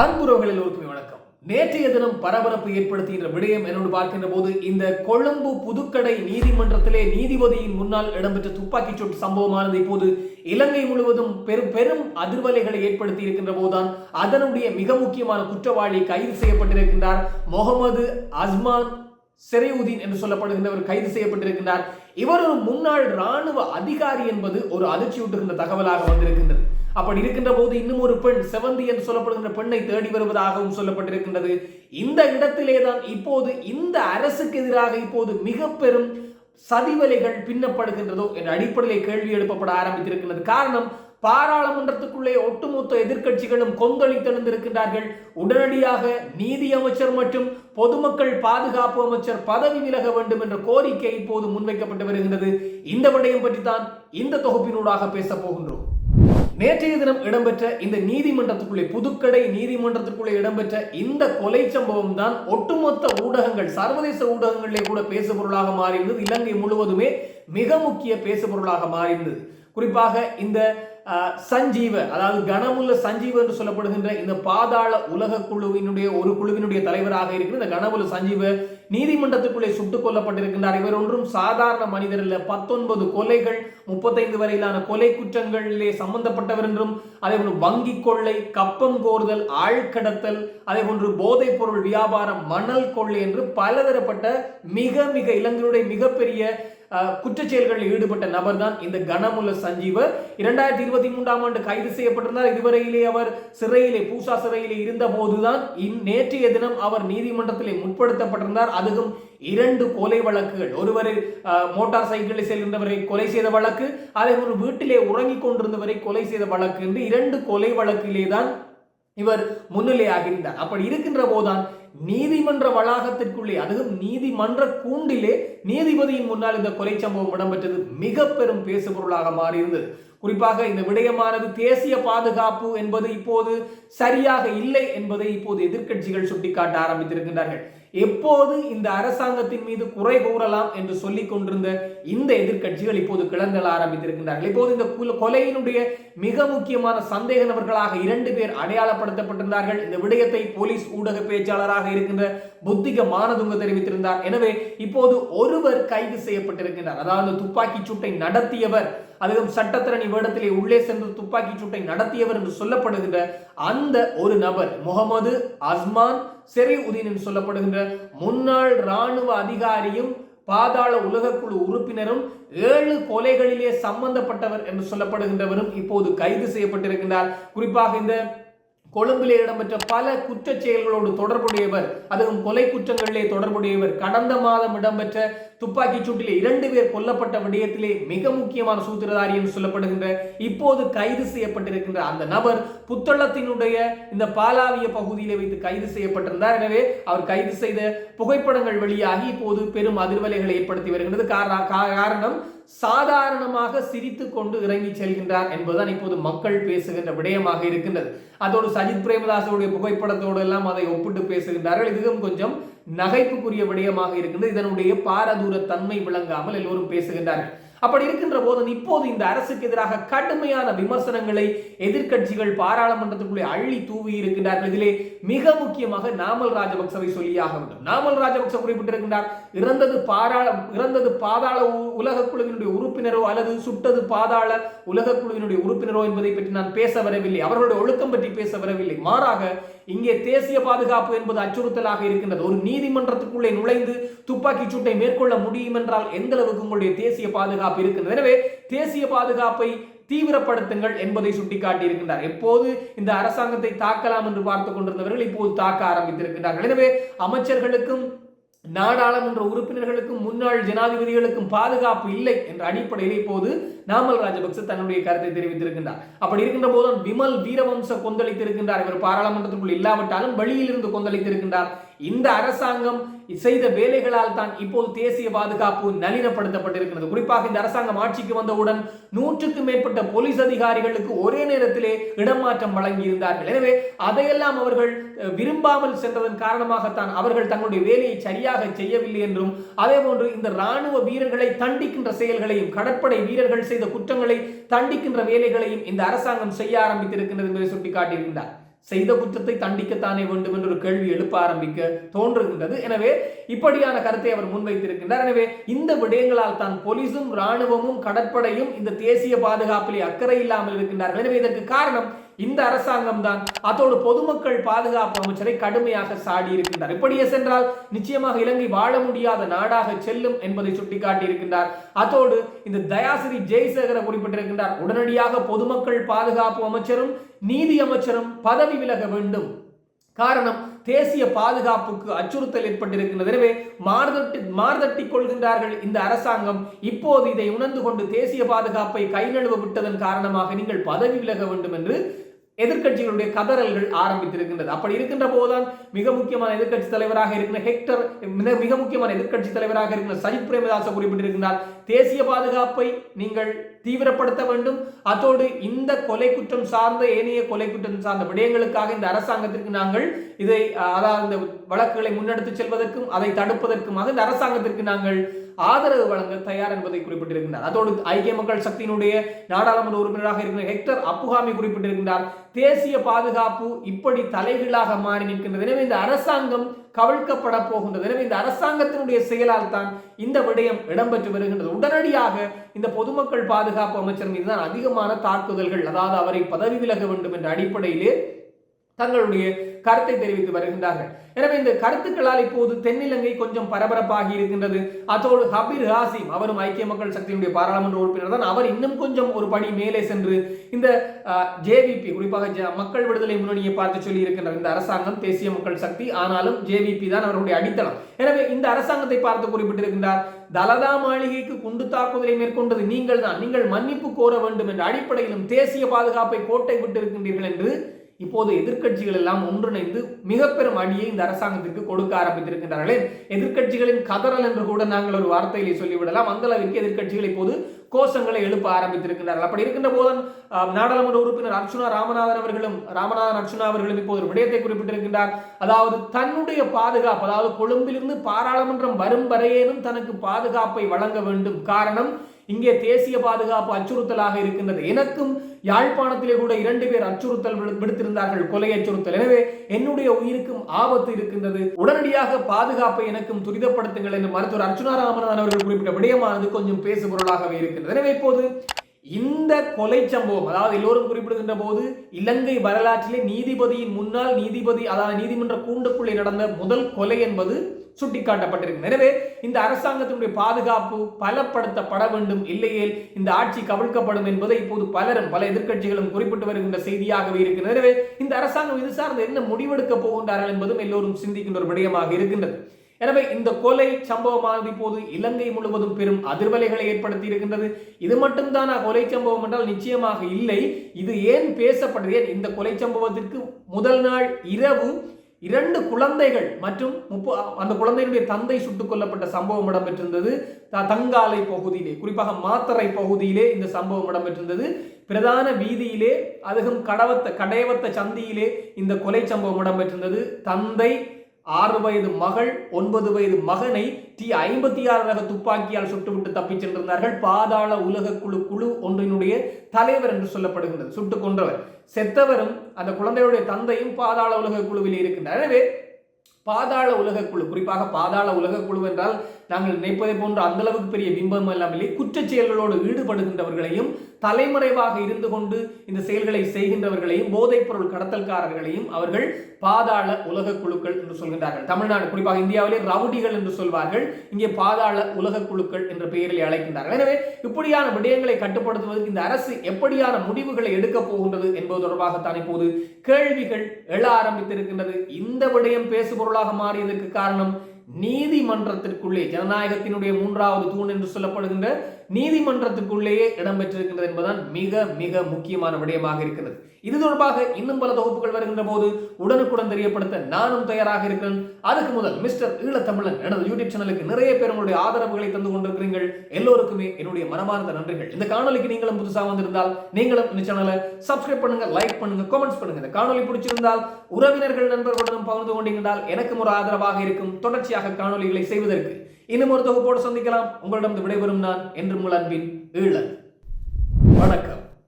அன்புறவுகள் எல்லோருக்குமே வணக்கம். நேற்றைய தினம் பரபரப்பு ஏற்படுத்துகின்ற விடயம் என்னோடு பார்க்கின்ற போது இந்த கொழும்பு புதுக்கடை நீதிமன்றத்திலே நீதிபதியின் முன்னால் இடம்பெற்ற துப்பாக்கிச் சூட்டு சம்பவமானது இப்போது இலங்கை முழுவதும் பெரும் பெரும் அதிர்வலைகளை ஏற்படுத்தி இருக்கின்ற போதுதான் அதனுடைய மிக முக்கியமான குற்றவாளி கைது செய்யப்பட்டிருக்கின்றார். முகமது அஸ்மான் செரையுதீன் என்று சொல்லப்படுகின்றவர் கைது செய்யப்பட்டிருக்கின்றார். இவர் ஒரு முன்னாள் ராணுவ அதிகாரி என்பது ஒரு அதிர்ச்சியூட்டுகின்ற தகவலாக வந்திருக்கின்றது. அப்படி இருக்கின்ற போது இன்னும் ஒரு பெண் செவந்தி என்று சொல்லப்படுகின்ற பெண்ணை தேடி வருவதாகவும் சொல்லப்பட்டிருக்கின்றது. இந்த இடத்திலே தான் இப்போது இந்த அரசுக்கு எதிராக இப்போது மிக பெரும் சதிவலைகள் பின்னப்படுகின்றதோ என்ற அடிப்படையில் கேள்வி எழுப்பப்பட ஆரம்பித்திருக்கின்றது. காரணம் பாராளுமன்றத்துக்குள்ளே ஒட்டுமொத்த எதிர்க்கட்சிகளும் கொந்தளித்தெழுந்திருக்கின்றார்கள் உடனடியாக நீதி அமைச்சர் மற்றும் பொதுமக்கள் பாதுகாப்பு அமைச்சர் பதவி விலக வேண்டும் என்ற கோரிக்கை இப்போது முன்வைக்கப்பட்டு வருகின்றது. இந்த விடயம் பற்றி தான் இந்த தொகுப்பினூடாக பேச போகின்றோம். நேற்றைய தினம் இடம்பெற்ற இந்த நீதிமன்றத்துக்குள்ளே புதுக்கடை நீதிமன்றத்துக்குள்ளே இடம்பெற்ற இந்த கொலை சம்பவம் தான் ஒட்டுமொத்த ஊடகங்கள் சர்வதேச ஊடகங்களிலே கூட பேசுபொருளாக மாறியிருந்தது. இலங்கை முழுவதுமே மிக முக்கிய பேசுபொருளாக மாறியிருந்தது. குறிப்பாக இந்த சஞ்சீவ அதாவது கனமுள்ள சஞ்சீவ என்று சொல்லப்படுகின்ற இந்த பாதாள உலக குழுவினுடைய ஒரு குழுவினுடைய தலைவராக இருக்கிற இந்த கனமுள்ள சஞ்சீவ நீதிமன்றத்துக்குள்ளே சுட்டுக் கொல்லப்பட்டிருக்கின்றார். இவர் ஒன்றும் சாதாரண மனிதர் இல்ல. பத்தொன்பது கொலைகள் முப்பத்தைந்து வரையிலான கொலை குற்றங்களிலே சம்பந்தப்பட்டவர் என்றும் அதே போன்று வங்கி கொள்ளை கப்பம் கோருதல் ஆழ்கடத்தல் அதே போன்று போதைப் பொருள் வியாபாரம் மணல் கொள்ளை என்று பலதரப்பட்ட மிக மிக இலங்கையுடைய மிகப்பெரிய குற்றச்செயல்களில் செயல்களில் ஈடுபட்ட நபர் தான் இந்த கனமுல சஞ்சீவ இரண்டாயிரத்தி இருபத்தி மூன்றாம் ஆண்டு கைது செய்யப்பட்டிருந்தார். இதுவரையிலே அவர் சிறையிலே பூசா சிறையிலே இருந்த போதுதான் நேற்றைய தினம் அவர் நீதிமன்றத்திலே முற்படுத்தப்பட்டிருந்தார். அதுவும் இரண்டு கொலை வழக்குகள். ஒருவர் மோட்டார் சைக்கிளில் செல்கின்றவரை கொலை செய்த வழக்கு அதே ஒரு வீட்டிலே உறங்கிக் கொண்டிருந்தவரை கொலை செய்த வழக்கு என்று இரண்டு கொலை வழக்கிலே தான் இவர் முன்னிலையாகின்றார் அப்படி இருக்கின்ற போதுதான் நீதிமன்ற வளாகத்திற்குள்ளே அதுவும் நீதிமன்ற கூண்டிலே நீதிபதியின் முன்னால் இந்த கொலை சம்பவம் இடம்பெற்றது. மிக பெரும் பேசுபொருளாக மாறியிருந்தது. குறிப்பாக இந்த விடயமானது தேசிய பாதுகாப்பு என்பது இப்போது சரியாக இல்லை என்பதை இப்போது எதிர்க்கட்சிகள் சுட்டிக்காட்ட ஆரம்பித்திருக்கின்றார்கள். எப்போது இந்த அரசாங்கத்தின் மீது குறை கூறலாம் என்று சொல்லிக் கொண்டிருந்த இந்த எதிர்க்கட்சிகள் இப்போது கிளந்தள ஆரம்பித்திருக்கின்றார்கள். இப்போது இந்த கொலையினுடைய மிக முக்கியமான சந்தேக நபர்களாக இரண்டு பேர் அடையாளப்படுத்தப்பட்டிருந்தார்கள். இந்த விடயத்தை போலீஸ் ஊடக பேச்சாளராக இருக்கின்ற புத்திக மானதுங்க தெரிவித்திருந்தார். எனவே இப்போது ஒருவர் கைது செய்யப்பட்டிருக்கின்றார். அதாவது துப்பாக்கி சூட்டை நடத்தியவர் அதுவும் சட்டத்திரணி வேடத்திலே உள்ளே சென்று துப்பாக்கி சூட்டை நடத்தியவர் என்று சொல்லப்படுகின்ற அந்த ஒரு நபர் முகமது அஸ்மான் செரி உதீன் என்று சொல்லப்படுகின்ற முன்னாள் இராணுவ அதிகாரியும் பாதாள உலகக்குழு உறுப்பினரும் ஏழு கொலைகளிலே சம்பந்தப்பட்டவர் என்று சொல்லப்படுகின்றவரும் இப்போது கைது செய்யப்பட்டிருக்கின்றார். குறிப்பாக இந்த கொழும்பிலே இடம்பெற்ற பல குற்ற செயல்களோடு தொடர்புடையவர் அதுவும் கொலை குற்றங்களிலே தொடர்புடையவர். கடந்த மாதம் இடம்பெற்ற துப்பாக்கிச் சூட்டிலே இரண்டு பேர் கொல்லப்பட்ட விடயத்திலே மிக முக்கியமான சூத்திரதாரி என்று சொல்லப்படுகின்ற இப்போது கைது செய்யப்பட்டிருக்கின்ற அந்த நபர் புத்தளத்தினுடைய இந்த பாலாவிய பகுதியிலே வைத்து கைது செய்யப்பட்டிருந்தார். எனவே அவர் கைது செய்த புகைப்படங்கள் வெளியாகி இப்போது பெரும் அதிர்வலைகளை ஏற்படுத்தி வருகின்றது. காரணம் சாதாரணமாக சிரித்து கொண்டு இறங்கி செல்கின்றார் என்பதுதான் இப்போது மக்கள் பேசுகின்ற விடயமாக இருக்கின்றது. அதோடு சஜித் பிரேமதாசனுடைய புகைப்படத்தோடு எல்லாம் அதை ஒப்பிட்டு பேசுகின்றார்கள். இதுவும் கொஞ்சம் நகைப்புக்குரிய விடயமாக இருக்கின்றது. இதனுடைய பாரதூர தன்மை விளங்காமல் எல்லோரும் பேசுகின்றார்கள். அப்படி இருக்கின்ற போது இப்போது இந்த அரசுக்கு எதிராக கடுமையான விமர்சனங்களை எதிர்க்கட்சிகள் பாராளுமன்றத்துக்குள்ளே அள்ளி தூவி இருக்கின்றார்கள். இதிலே மிக முக்கியமாக நாமல் ராஜபக்சவை சொல்லியாக வேண்டும். நாமல் ராஜபக்ச குறிப்பிட்டிருக்கின்றார் இறந்தது பாராள இறந்தது பாதாள உ- உலக குழுவினுடைய உறுப்பினரோ அல்லது சுட்டது பாதாள உலக குழுவினுடைய உறுப்பினரோ என்பதை பற்றி நான் பேச வரவில்லை. அவர்களுடைய ஒழுக்கம் பற்றி பேச வரவில்லை. மாறாக இங்கே தேசிய பாதுகாப்பு என்பது அச்சுறுத்தலாக இருக்கின்றது. ஒரு நீதிமன்றத்துக்குள்ளே நுழைந்து துப்பாக்கி சூட்டை மேற்கொள்ள முடியும் என்றால் எந்த அளவுக்கு உங்களுடைய தேசிய பாதுகாப்பு இருக்கின்றது? எனவே தேசிய பாதுகாப்பை தீவிரப்படுத்துங்கள் என்பதை சுட்டிக்காட்டியிருக்கின்றார். எப்போது இந்த அரசாங்கத்தை தாக்கலாம் என்று பார்த்துக் கொண்டிருந்தவர்கள் இப்போது தாக்க ஆரம்பித்திருக்கின்றார்கள். எனவே அமைச்சர்களுக்கும் நாடாளுமன்ற உறுப்பினர்களுக்கும் முன்னாள் ஜனாதிபதிகளுக்கும் பாதுகாப்பு இல்லை என்ற அடிப்படையில் இப்போது நாமல் ராஜபக்ச தன்னுடைய கருத்தை தெரிவித்திருக்கின்றார். அப்படி இருக்கின்ற போதும் விமல் வீரவம்ச கொந்தளித்திருக்கின்றார். இவர் பாராளுமன்றத்துக்குள் இல்லாவிட்டாலும் வெளியில் இருந்து கொந்தளித்திருக்கின்றார். இந்த அரசாங்கம் செய்த வேலைகளால் தான் இப்போது தேசிய பாதுகாப்பு நளினப்படுத்தப்பட்டிருக்கிறது. குறிப்பாக இந்த அரசாங்கம் ஆட்சிக்கு வந்தவுடன் நூற்றுக்கும் மேற்பட்ட போலீஸ் அதிகாரிகளுக்கு ஒரே நேரத்திலே இடமாற்றம் வழங்கியிருந்தார்கள். எனவே அதையெல்லாம் அவர்கள் விரும்பாமல் சென்றதன் காரணமாகத்தான் அவர்கள் தங்களுடைய வேலையை சரியாக செய்யவில்லை என்றும் அதே போன்று இந்த ராணுவ வீரர்களை தண்டிக்கின்ற செயல்களையும் கடற்படை வீரர்கள் செய்த குற்றங்களை தண்டிக்கின்ற வேலைகளையும் இந்த அரசாங்கம் செய்ய ஆரம்பித்திருக்கின்றது என்பதை சுட்டிக்காட்டியிருக்கின்றார் செய்த குற்றத்தை தண்டிக்கத்தானே வேண்டும் என்ற ஒரு கேள்வி எழுப்ப ஆரம்பிக்க தோன்றுகின்றது. எனவே இப்படியான கருத்தை அவர் முன்வைத்திருக்கின்றார். எனவே இந்த விடயங்களால் தான் போலீசும் ராணுவமும் கடற்படையும் இந்த தேசிய பாதுகாப்பிலே அக்கறை இல்லாமல் இருக்கின்றார்கள். எனவே இதற்கு காரணம் இந்த அரசாங்கம் தான் அதோடு பொதுமக்கள் பாதுகாப்பு அமைச்சரை கடுமையாக சாடி இருக்கின்றார். இப்படியே சென்றால் நிச்சயமாக இலங்கை வாழ முடியாத நாடாக செல்லும் என்பதை சுட்டிக்காட்டி இருக்கின்றார் அதோடு இந்த தயாசிரி ஜெய்சேகர குறிப்பிட்டிருக்கின்றார் உடனடியாக பொதுமக்கள் பாதுகாப்பு அமைச்சரும் நீதி அமைச்சரும் பதவி விலக வேண்டும். காரணம் தேசிய பாதுகாப்புக்கு அச்சுறுத்தல் ஏற்பட்டிருக்கின்றது. எனவே மார்தட்டி மார்தட்டி கொள்கின்றார்கள் இந்த அரசாங்கம். இப்போது இதை உணர்ந்து கொண்டு தேசிய பாதுகாப்பை கைநழுவ விட்டதன் காரணமாக நீங்கள் பதவி விலக வேண்டும் என்று எதிர்கட்சிகளுடைய கதறல்கள் ஆரம்பித்திருக்கின்றது. அப்படி இருக்கின்ற போதுதான் மிக முக்கியமான எதிர்கட்சி தலைவராக இருக்கிற ஹெக்டர் மிக முக்கியமான எதிர்கட்சி தலைவராக இருக்கிற சஜித் பிரேமதாச குறிப்பிட்டிருக்கின்றார். தேசிய பாதுகாப்பை நீங்கள் தீவிரப்படுத்த வேண்டும். அதோடு இந்த கொலை குற்றம் சார்ந்த ஏனைய கொலை குற்றம் சார்ந்த விடயங்களுக்காக இந்த அரசாங்கத்திற்கு நாங்கள் இதை அதாவது இந்த வழக்குகளை முன்னெடுத்து செல்வதற்கும் அதை தடுப்பதற்குமாக இந்த அரசாங்கத்திற்கு நாங்கள் ஆதரவு வழங்க தயார் என்பதை குறிப்பிட்டிருக்கின்றார். அதோடு ஐக்கிய மக்கள் சக்தியினுடைய நாடாளுமன்ற உறுப்பினராக இருக்கிற ஹெக்டர் அப்புகாமி குறிப்பிட்டிருக்கின்றார். தேசிய பாதுகாப்பு இப்படி தலைகீழாக மாறி நிற்கின்றது. எனவே இந்த அரசாங்கம் கவிழ்க்கப்பட போகின்றது. எனவே இந்த அரசாங்கத்தினுடைய செயலால் தான் இந்த விடயம் இடம்பெற்று வருகின்றது. உடனடியாக இந்த பொதுமக்கள் பாதுகாப்பு அமைச்சர் மீது தான் அதிகமான தாக்குதல்கள் அதாவது அவரை பதவி விலக வேண்டும் என்ற அடிப்படையிலே தங்களுடைய கருத்தை தெரிவித்து வருகின்றார்கள். எனவே இந்த கருத்துக்களால் இப்போது தென்னிலங்கை கொஞ்சம் பரபரப்பாகி இருக்கின்றது. அதோடு ஹபீர் ஹாசிம் அவரும் ஐக்கிய மக்கள் சக்தியினுடைய பாராளுமன்ற உறுப்பினர் தான். அவர் இன்னும் கொஞ்சம் ஒரு படி மேலே சென்று இந்த ஜேவிபி குறிப்பாக மக்கள் விடுதலை முன்னணியை பார்த்து சொல்லி இருக்கின்றார். இந்த அரசாங்கம் தேசிய மக்கள் சக்தி ஆனாலும் ஜேவிபி தான் அவருடைய அடித்தளம். எனவே இந்த அரசாங்கத்தை பார்த்து குறிப்பிட்டிருக்கின்றார் தலதா மாளிகைக்கு குண்டு தாக்குதலை மேற்கொண்டது நீங்கள் தான். நீங்கள் மன்னிப்பு கோர வேண்டும் என்ற அடிப்படையிலும் தேசிய பாதுகாப்பை கோட்டை விட்டிருக்கின்றீர்கள் என்று இப்போது எதிர்க்கட்சிகள் எல்லாம் ஒன்றிணைந்து மிக பெரும் அடியை இந்த அரசாங்கத்திற்கு கொடுக்க ஆரம்பித்திருக்கின்றார்களே. எதிர்க்கட்சிகளின் கதறல் என்று கூட நாங்கள் ஒரு வார்த்தையிலே சொல்லிவிடலாம். அந்த அளவிற்கு எதிர்க்கட்சிகள் இப்போது கோஷங்களை எழுப்ப ஆரம்பித்திருக்கிறார்கள் அப்படி இருக்கின்ற போது நாடாளுமன்ற உறுப்பினர் அர்ச்சுனா ராமநாதன் அவர்களும் ராமநாதன் அர்ச்சுனா அவர்களும் இப்போது ஒரு விடயத்தை குறிப்பிட்டிருக்கின்றார். அதாவது தன்னுடைய பாதுகாப்பு அதாவது கொழும்பிலிருந்து பாராளுமன்றம் வரும் வரையேனும் தனக்கு பாதுகாப்பை வழங்க வேண்டும். காரணம் இங்கே தேசிய பாதுகாப்பு அச்சுறுத்தலாக இருக்கின்றது. எனக்கும் யாழ்ப்பாணத்திலே கூட இரண்டு பேர் அச்சுறுத்தல் விடுத்திருந்தார்கள். கொலை அச்சுறுத்தல். எனவே என்னுடைய உயிருக்கும் ஆபத்து இருக்கின்றது. உடனடியாக பாதுகாப்பை எனக்கும் துரிதப்படுத்துங்கள் என்று மருத்துவர் அர்ச்சுனா ராமநாதன் அவர்கள் குறிப்பிட்ட விடயமானது கொஞ்சம் பேசுபொருளாகவே இருக்கின்றது. எனவே இப்போது இந்த கொலை சம்பவம் அதாவது எல்லோரும் குறிப்பிடுகின்ற போது இலங்கை வரலாற்றிலே நீதிபதியின் முன்னாள் நீதிபதி அதாவது நீதிமன்ற கூண்டுக்குள்ளே நடந்த முதல் கொலை என்பது சுட்டிக்காட்டப்பட்டிருக்கு. எனவே இந்த அரசாங்கத்தினுடைய பாதுகாப்பு பலப்படுத்தப்பட வேண்டும். இல்லையே இந்த ஆட்சி கவிழ்க்கப்படும் என்பதை இப்போது பலரும் பல எதிர்க்கட்சிகளும் குறிப்பிட்டு வருகின்ற செய்தியாகவே இருக்கிறது எனவே இந்த அரசாங்கம் இது சார்ந்து என்ன முடிவெடுக்க போகின்றார்கள் என்பதும் எல்லோரும் சிந்திக்கின்ற ஒரு விடயமாக இருக்கின்றது. எனவே இந்த கொலை சம்பவமானது இப்போது இலங்கை முழுவதும் பெரும் அதிர்வலைகளை ஏற்படுத்தி இருக்கின்றது இது மட்டும்தான் கொலை சம்பவம் என்றால் நிச்சயமாக இல்லை. இது ஏன் பேசப்படுது? இந்த கொலை சம்பவத்திற்கு முதல் நாள் இரவு இரண்டு குழந்தைகள் மற்றும் முப்ப அந்த குழந்தையினுடைய தந்தை சுட்டுக் கொல்லப்பட்ட சம்பவம் இடம்பெற்றிருந்தது. தங்காலை பகுதியிலே குறிப்பாக மாத்தரை பகுதியிலே இந்த சம்பவம் இடம்பெற்றிருந்தது. பிரதான வீதியிலே அதுவும் கடவத்த கடையவத்த சந்தியிலே இந்த கொலை சம்பவம் இடம்பெற்றிருந்தது. தந்தை ஆறு வயது மகள் ஒன்பது வயது மகனை டி ஐம்பத்தி ஆறு ரக துப்பாக்கியால் சுட்டுவிட்டு தப்பிச் சென்றிருந்தார்கள். பாதாள உலக குழு குழு ஒன்றினுடைய தலைவர் என்று சொல்லப்படுகின்றது. சுட்டுக் கொன்றவர். செத்தவரும் அந்த குழந்தையுடைய தந்தையும் பாதாள உலக குழுவில் இருக்கின்றனர் எனவே பாதாள உலக குழு குறிப்பாக பாதாள உலக குழு என்றால் நாங்கள் நினைப்பதை போன்ற அந்த அளவுக்கு பெரிய பிம்பம் இல்லாமலே குற்றச் செயல்களோடு ஈடுபடுகின்றவர்களையும் தலைமறைவாக இருந்து கொண்டு இந்த செயல்களை செய்கின்றவர்களையும் போதைப் பொருள் கடத்தல்காரர்களையும் அவர்கள் பாதாள உலக குழுக்கள் என்று சொல்கின்றார்கள். தமிழ்நாடு குறிப்பாக இந்தியாவிலே ரவுடிகள் என்று சொல்வார்கள். இங்கே பாதாள உலக குழுக்கள் என்ற பெயரில் அழைக்கின்றார்கள். எனவே இப்படியான விடயங்களை கட்டுப்படுத்துவதற்கு இந்த அரசு எப்படியான முடிவுகளை எடுக்கப் போகின்றது என்பது தொடர்பாகத்தான் இப்போது கேள்விகள் எழ ஆரம்பித்திருக்கின்றது. இந்த விடயம் பேசுபொருளாக மாறியதற்கு காரணம் நீதிமன்றத்திற்குள்ளே ஜனநாயகத்தினுடைய மூன்றாவது தூண் என்று சொல்லப்படுகின்ற நீதிமன்றத்துக்குள்ளேயே இடம்பெற்றிருக்கின்றது என்பதுதான் மிக மிக முக்கியமான விடயமாக இருக்கிறது. இது தொடர்பாக இன்னும் பல தொகுப்புகள் வருகின்ற போது உடனுக்குடன் தெரியப்படுத்த நானும் தயாராக இருக்கிறேன். அதுக்கு முதல் மிஸ்டர் ஈழத்தமிழன் எனது யூடியூப் சேனலுக்கு நிறைய பேர் உங்களுடைய ஆதரவுகளை தந்து கொண்டிருக்கிறீர்கள். எல்லோருக்குமே என்னுடைய மனமார்ந்த நன்றிகள். இந்த காணொலிக்கு நீங்களும் புதுசாக வந்திருந்தால் நீங்களும் இந்த சேனலை சப்ஸ்கிரைப் பண்ணுங்க லைக் பண்ணுங்க கமெண்ட்ஸ் பண்ணுங்க. இந்த காணொலி பிடிச்சிருந்தால் உறவினர்கள் நண்பர்களுடன் பகிர்ந்து கொண்டீங்கன்றால் எனக்கும் ஒரு ஆதரவாக இருக்கும். தொடர்ச்சியாக காணொலிகளை செய்வதற்கு இன்னும் ஒரு தொகுப்போடு சந்திக்கலாம். உங்களிடம் விடைபெறும் நான் என்று உங்கள் அன்பின் ஈழன் வணக்கம்.